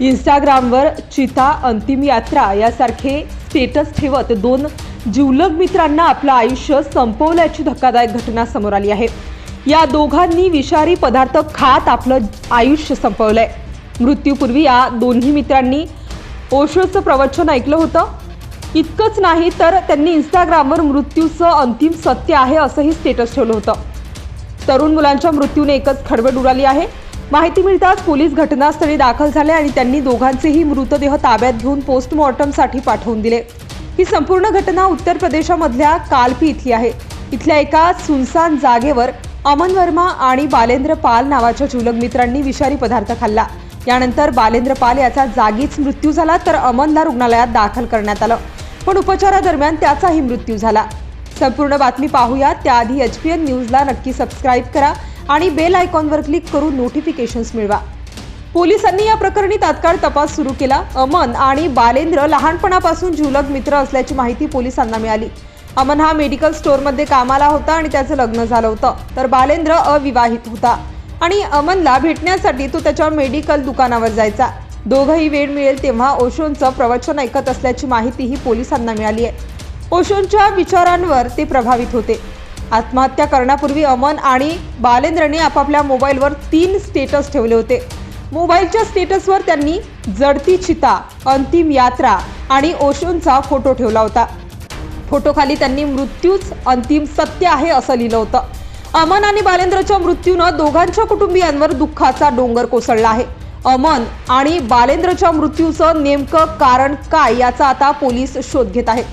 इंस्टाग्रामवर चिता अंतिम यात्रा यासारखे स्टेटस ठेवत दोन जिवलग मित्रांना आपलं आयुष्य संपवल्याची धक्कादायक घटना समोर आली आहे. या दोघांनी विषारी पदार्थ खात आपलं आयुष्य संपवलंय. मृत्यूपूर्वी या दोन्ही मित्रांनी ओशोचं प्रवचन ऐकलं होतं. इतकंच नाही तर त्यांनी इंस्टाग्रामवर मृत्यूचं अंतिम सत्य आहे असंही स्टेटस ठेवलं होतं. तरुण मुलांच्या मृत्यूने एकच खडबड उडाली आहे. माहिती मिळताच पोलीस घटनास्थळी दाखल झाले आणि त्यांनी दोघांचेही मृतदेह ताब्यात घेऊन पोस्टमॉर्टमसाठी पाठवून दिले. ही संपूर्ण घटना उत्तर प्रदेशामधल्या कालपी इथली आहे. इथल्या एका सुनसान जागेवर अमन वर्मा आणि बालेंद्र पाल नावाच्या चुलग मित्रांनी विषारी पदार्थ खाल्ला. यानंतर बालेंद्र पाल याचा जागीच मृत्यू झाला तर अमनला रुग्णालयात दाखल करण्यात आलं. पण उपचारादरम्यान त्याचाही मृत्यू झाला. संपूर्ण बातमी पाहूया त्याआधी एच पी एन न्यूजला नक्की सबस्क्राईब करा आणि बेल आयकॉनवर क्लिक करून नोटिफिकेशन्स मिळवा. पोलिसांनी या प्रकरणी तात्काळ तपास सुरू केला. अमन आणि बालेंद्र लहानपणापासून जुलग मित्र असल्याची माहिती पोलिसांना मिळाली. अमन हा मेडिकल स्टोअरमध्ये कामाला होता आणि त्याचं लग्न झालं होतं. तर बालेंद्र अविवाहित होता. आणि अमनला भेटण्यासाठी तो त्याच्या मेडिकल दुकानावर जायचा. दोघंही वेळ मिळेल तेव्हा ओशोंचं प्रवचन ऐकत असल्याची माहितीही पोलिसांना मिळाली आहे. ओशोंच्या विचारांवर ते प्रभावित होते. आत्महत्या करण्यापूर्वी अमन आणि बालेंद्रने आपापल्या मोबाईलवर तीन स्टेटस ठेवले होते. मोबाईलच्या स्टेटसवर त्यांनी जडती चिता अंतिम यात्रा आणि ओशोंचा फोटो ठेवला होता. फोटोखाली त्यांनी मृत्यूच अंतिम सत्य आहे असं लिहिलं होतं. अमन आणि बालेंद्रच्या मृत्यूनं दोघांच्या कुटुंबियांवर दुःखाचा डोंगर कोसळला आहे. अमन आणि बालेंद्रच्या मृत्यूचं नेमकं कारण काय याचा आता पोलीस शोध घेत आहेत